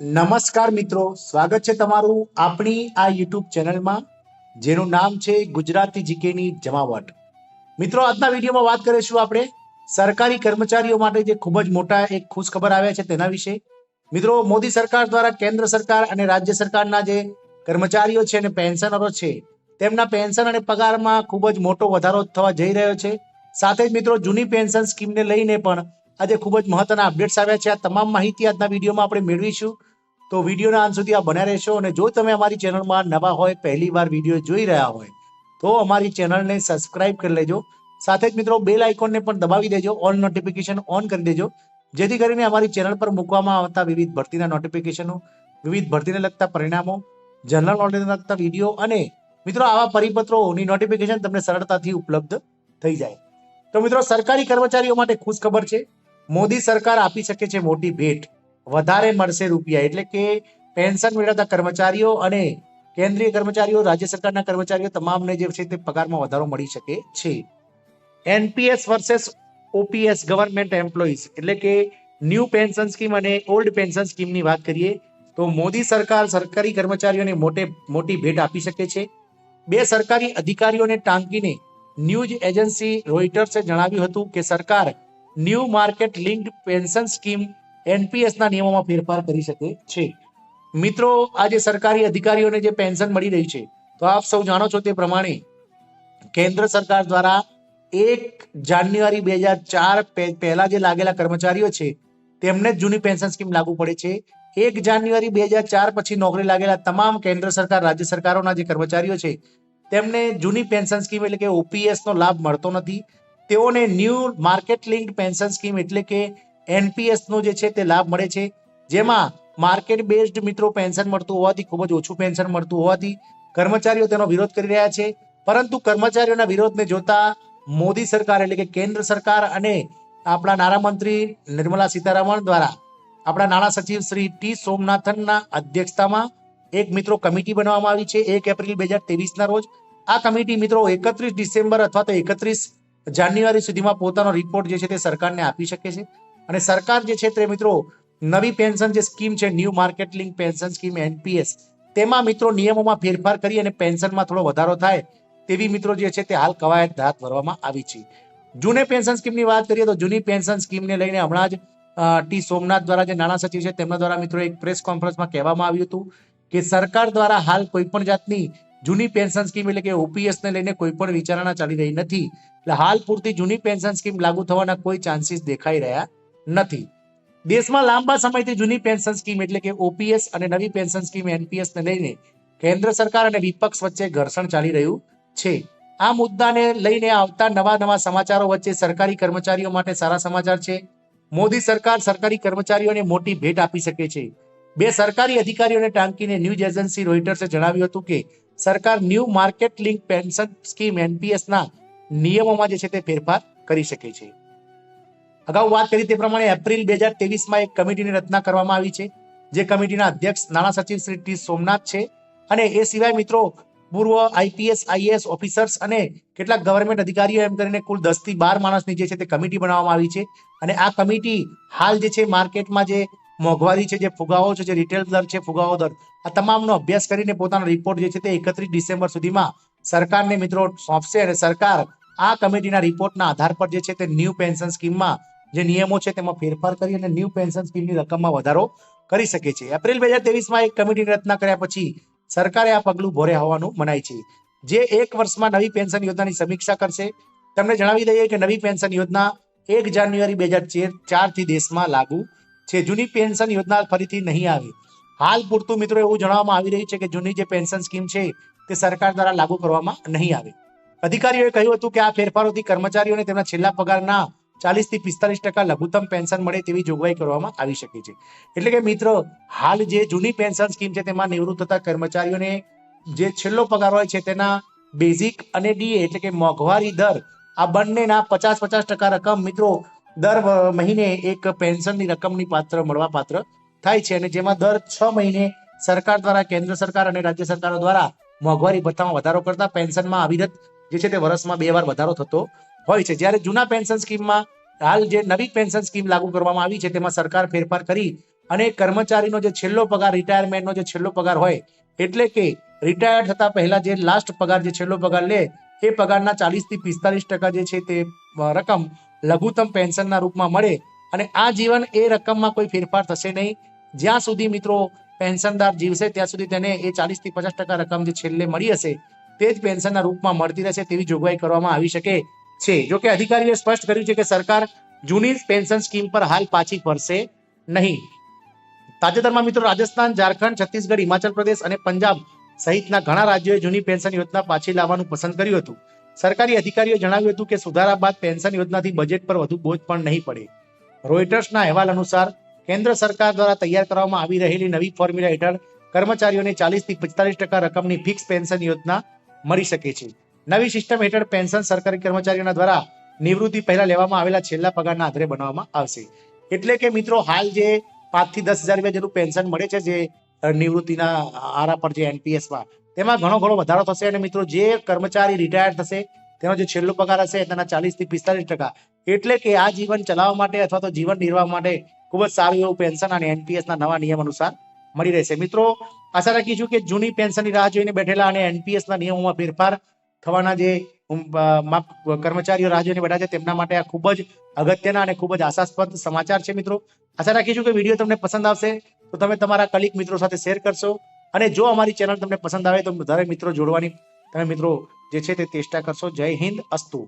નમસ્કાર મિત્રો, સ્વાગત છે તમારું આપણી આ યુટ્યુબ ચેનલમાં, જેનું નામ છે ગુજરાતી જીકેની જમાવટ. મિત્રો, આજના વિડીયોમાં વાત કરીશું આપણે સરકારી કર્મચારીઓ માટે જે ખૂબ જ મોટા એક ખુશખબર આવ્યા છે તેના વિશે. મિત્રો, મોદી સરકાર દ્વારા કેન્દ્ર સરકાર અને રાજ્ય સરકારના જે કર્મચારીઓ છે અને પેન્શનરો છે, તેમના પેન્શન અને પગારમાં ખૂબ જ મોટો વધારો થવા જઈ રહ્યો છે. સાથે જ મિત્રો, જૂની પેન્શન સ્કીમને લઈને પણ આજે ખૂબ જ મહત્વના અપડેટ્સ આવ્યા છે. આ તમામ માહિતી આજના વિડીયોમાં આપણે મેળવીશું. તો વિડીયોના અંત સુધી આ બન્યા રહેશો અને જો તમે અમારી ચેનલમાં નવા હોય, પહેલી વાર વીડિયો જોઈ રહ્યા હોય, તો અમારી ચેનલને સબસ્ક્રાઇબ કરી લેજો. સાથે જ મિત્રો બેલ આઇકોનને પણ દબાવી દેજો ઓલ નોટિફિકેશન ઓન કરી દેજો. જેથી કરીને અમારી ચેનલ પર મૂકવામાં આવતા વિવિધ ભરતીના નોટિફિકેશનો વિવિધ ભરતીને લગતા પરિણામો જનરલ નોલેજને લગતા વીડિયો અને મિત્રો આવા પરિપત્રોની નોટિફિકેશન તમને સરળતાથી ઉપલબ્ધ થઈ જાય. તો મિત્રો સરકારી કર્મચારીઓ માટે ખુશ ખબર છે. મોદી સરકાર આપી શકે છે મોટી ભેટ. વધારે મળશે રૂપિયા. એટલે કે પેન્શન મેળવતા કર્મચારીઓ અને કેન્દ્રીય કર્મચારીઓ, રાજ્ય સરકારના કર્મચારીઓ તમામને જે છે તે પગારમાં વધારો મળી શકે છે. NPS versus OPS government employees એટલે કે ન્યૂ પેન્શન સ્કીમ અને ઓલ્ડ પેન્શન સ્કીમની વાત કરીએ, તો મોદી સરકાર સરકારી કર્મચારીઓને મોટે, મોટી ભેટ આપી શકે છે. બે સરકારી અધિકારીઓને ટાંકીને ન્યૂઝ એજન્સી રોઇટર્સે જણાવ્યું હતું કે સરકાર new market linked pension scheme NPS ના નિયમોમાં ફેરફાર કરી શકે છે. મિત્રો, આજે સરકારી અધિકારીઓને જે પેન્શન મળી રહી છે, તો આપ સૌ જાણો છો તે પ્રમાણે કેન્દ્ર સરકાર દ્વારા એક જાન્યુઆરી બે હજાર ચાર પહેલા જે લાગેલા કર્મચારીઓ છે, તેમને જ જૂની પેન્શન સ્કીમ લાગુ પડે છે. એક જાન્યુઆરી બે હજાર ચાર પછી નોકરી લાગેલા તમામ કેન્દ્ર સરકાર, રાજ્ય સરકારોના જે કર્મચારીઓ છે, તેમને જૂની પેન્શન સ્કીમ એટલે કે ઓપીએસ નો લાભ મળતો નથી. તેઓને new market link pension scheme એટલે કે એનપીએસ નો જે છે તે લાભ મળે છે. જેમાં માર્કેટ બેઝડ મિત્રો પેન્શન મળતું હોવાથી ખૂબ જ ઓછું પેન્શન મળતું હોવાથી કર્મચારીઓ તેનો વિરોધ કરી રહ્યા છે. પરંતુ કર્મચારીઓના વિરોધને જોતા મોદી સરકાર એટલે કે કેન્દ્ર સરકાર અને આપણા નાણામંત્રી નિર્મલા સીતારામન દ્વારા આપણા નાણાં સચિવ શ્રી ટી સોમનાથનના અધ્યક્ષતામાં એક મિત્રો કમિટી બનાવવામાં આવી છે. એક એપ્રિલ બે હજાર ના રોજ આ કમિટી મિત્રો એકત્રીસ ડિસેમ્બર અથવા તો એકત્રીસ જાન્યુઆરી સુધીમાં પોતાનો રિપોર્ટ જે છે તે સરકારને આપી શકે છે. અને સરકાર જે છે તે મિત્રો, નવી પેન્શન જે સ્કીમ છે new market link pension scheme NPS તેમાં મિત્રો નિયમોમાં ફેરફાર કરી અને પેન્શનમાં થોડો વધારો થાય તેવી મિત્રો જે છે તે હાલ કવાયત હાથ ધરવામાં આવી છે. જૂને પેન્શન સ્કીમની વાત કરીએ તો જૂની પેન્શન સ્કીમને લઈને હમણાં જ ટી સોમનાથ દ્વારા જે નાણાં સચિવ છે તેમના દ્વારા મિત્રો એક પ્રેસ કોન્ફરન્સમાં કહેવામાં આવ્યું હતું કે સરકાર દ્વારા હાલ કોઈ પણ જાતની જૂની પેન્શન સ્કીમ એટલે કે ઓપીએસ ને લઈને કોઈ પણ વિચારણા ચાલી રહી નથી. એટલે હાલ પૂરતી જૂની પેન્શન સ્કીમ લાગુ થવાના કોઈ ચાન્સીસ દેખાઈ રહ્યા નથી. દેશમાં લાંબા સમયથી જૂની પેન્શન સ્કીમ એટલે કે ઓપીએસ અને નવી પેન્શન સ્કીમ એનપીએસ ને લઈને કેન્દ્ર સરકાર અને વિપક્ષ વચ્ચે ઘર્ષણ ચાલી રહ્યું છે. આ મુદ્દાને લઈને આવતા નવા નવા સમાચારો વચ્ચે સરકારી કર્મચારીઓ માટે સારા સમાચાર છે. મોદી સરકાર સરકારી કર્મચારીઓને મોટી ભેટ આપી શકે છે. બે સરકારી અધિકારીઓને ટાંકીને ન્યૂઝ એજન્સી રોઇટર્સે જણાવ્યું હતું કે સરકાર new market link pension scheme એનપીએસના નિયમોમાં જે છે તે ફેરફાર કરી શકે છે. અગાઉ વાત કરી તે પ્રમાણે એપ્રિલ બે હજાર ત્રેવીસમાં એક કમિટીની રચના કરવામાં આવી છે, જે કમિટીના અધ્યક્ષ નાણાં સચિવ શ્રી ટી સોમનાથ છે અને એ સિવાય મિત્રો પૂર્વ આઈપીએસ, આઈએએસ ઓફિસર્સ અને કેટલાક ગવર્મેન્ટ અધિકારીઓ એમ કરીને કુલ દસથી બાર માણસની જે છે તે કમિટી બનાવવામાં આવી છે અને આ કમિટી હાલ જે છે માર્કેટમાં જે મોંઘવારી છે, જે ફુગાવો છે, જે રિટેલ દર છે, ફુગાવો દર. આ તમામનો અભ્યાસ કરીને પોતાનો રિપોર્ટ જે છે તે એકત્રીસ ડિસેમ્બર સુધીમાં સરકારને મિત્રો સોંપશે અને સરકાર આ કમિટીના રિપોર્ટના આધાર પર જે છે તે ન્યૂ પેન્શન સ્કીમમાં જે નિયમો છે તેમાં ફેરફાર કરી અને ન્યૂ પેન્શન સ્કીમની રકમમાં વધારો કરી શકે છે. એપ્રિલ બે હજાર ત્રેવીસમાં એક કમિટીની રચના કર્યા પછી સરકારે આ પગલું ભોરે હોવાનું મનાય છે. જે એક વર્ષમાં નવી પેન્શન યોજનાની સમીક્ષા કરશે. તમને જણાવી દઈએ કે નવી પેન્શન યોજના એક જાન્યુઆરી બે હજાર ચારથી દેશમાં લાગુ છે, જૂની પેન્શન યોજના ફરીથી નહીં આવે. હાલ પૂરતું મિત્રો એવું જણાવવામાં આવી રહ્યું છે કે જૂની જે પેન્શન સ્કીમ છે, તે સરકાર દ્વારા લાગુ કરવામાં નહીં આવે. અધિકારીઓએ કહ્યું હતું કે આ ફેરફારોથી કર્મચારીઓને તેમના છેલ્લા પગારના ચાલીસથી પિસ્તાલીસ ટકા લઘુત્તમ પેન્શન મળે તેવી જોગવાઈ કરવામાં આવી શકે છે. એટલે કે મિત્ર, હાલ જે જૂની પેન્શન સ્કીમ છે, તેમાં નિવૃત્ત થતા કર્મચારીઓને જે છેલ્લો પગાર હોય છે, તેના બેઝિક અને ડીએ એટલે કે મોંઘવારી દર, આ બંનેના પચાસ પચાસ ટકા રકમ મિત્રો દર મહિને એક પેન્શનની રકમની પાત્ર મળવા પાત્ર થાય છે અને જેમાં દર છ મહિને સરકાર દ્વારા, કેન્દ્ર સરકાર અને રાજ્ય સરકારો દ્વારા મોંઘવારી ભથ્થામાં વધારો કરતા પેન્શનમાં અવિરત જે છે તે વર્ષમાં બે વાર વધારો થતો હોય છે. જ્યારે જૂના પેન્શન સ્કીમમાં હાલ જે નવી પેન્શન સ્કીમ લાગુ કરવામાં આવી છે તેમાં સરકાર ફેરફાર કરી અને કર્મચારીનો જે છેલ્લો પગાર, રિટાયરમેન્ટનો જે છેલ્લો પગાર હોય એટલે કે રિટાયર થતા પહેલા જે લાસ્ટ પગાર, જે છેલ્લો પગાર લે, એ પગારના ચાલીસથી પિસ્તાલીસ ટકા જે છે તે રકમ લઘુત્તમ પેન્શનના રૂપમાં મળે અને આ જીવન એ રકમમાં કોઈ ફેરફાર થશે નહીં. જ્યાં સુધી મિત્રો પેન્શનદાર જીવશે, ત્યાં સુધી તેને એ ચાલીસથી પચાસ ટકા રકમ જે છેલ્લે મળી હશે, તે જ પેન્શનના રૂપમાં મળતી રહેશે તેવી જોગવાઈ કરવામાં આવી શકે છે. જો કે અધિકારીએ સ્પષ્ટ કર્યું છે કે સરકાર જૂની પેન્શન સ્કીમ પર હાલ પાછી ફરશે નહીં. તાજેતરમાં મિત્રો રાજસ્થાન, ઝારખંડ, છત્તીસગઢ, હિમાચલ પ્રદેશ અને પંજાબ સહિતના ઘણા રાજ્યોએ જૂની પેન્શન યોજના પાછી લાવવાનું પસંદ કર્યું હતું. સરકારી અધિકારીઓએ જણાવ્યું હતું કે સુધારા બાદ પેન્શન યોજનાથી બજેટ પર વધુ બોજ પણ નહીં પડે. રોઇટર્સના અહેવાલ અનુસાર, કેન્દ્ર સરકાર દ્વારા તૈયાર કરવામાં આવી રહેલી નવી ફોર્મ્યુલા હેઠળ કર્મચારીઓને ચાલીસથી પિસ્તાલીસ ટકા રકમની ફિક્સ પેન્શન યોજના મળી શકે છે. નવી સિસ્ટમ હેઠળ પેન્શન સરકારી કર્મચારીઓના દ્વારા નિવૃત્તિ પહેલા લેવામાં આવેલા છેલ્લા પગારના આધારે બનાવવામાં આવશે. એટલે કે મિત્રો, હાલ જે પાંચથી દસ હજાર રૂપિયા જેટલું પેન્શન મળે છે, જે નિવૃત્તિના આરા પર જે એનપીએસમાં તેમાં ઘણો ઘણો વધારો થશે અને મિત્રો જે કર્મચારી રિટાયર થશે, તેનો જે છેલ્લો પગાર હશે તેના ચાલીસથી પિસ્તાલીસ ટકા. એટલે કે આ જીવન ચલાવવા માટે અથવા તો જીવન નિર્વાહ માટે ખૂબ જ સારું એવું પેન્શન અને એનપીએસના નવા નિયમ અનુસાર મળી રહેશે. મિત્રો, આશા રાખીશું કે જૂની પેન્શનની રાહ જોઈને બેઠેલા અને એનપીએસ ના નિયમોમાં ફેરફાર થવાના જે કર્મચારીઓ રાહ જોઈને બેઠા છે તેમના માટે આ ખૂબ જ અગત્યના અને ખૂબ જ આશાસ્પદ સમાચાર છે મિત્રો. આશા રાખીશું કે વીડિયો તમને પસંદ આવશે. તો તમે તમારા કલિક મિત્રો સાથે શેર કરશો. અને જો અમારી ચેનલ તમને પસંદ આવે તો વધારે મિત્રો જોડવાની, તમે મિત્રો જે છે તે ચેષ્ટા કરશો. જય હિન્દ, અસ્તુ.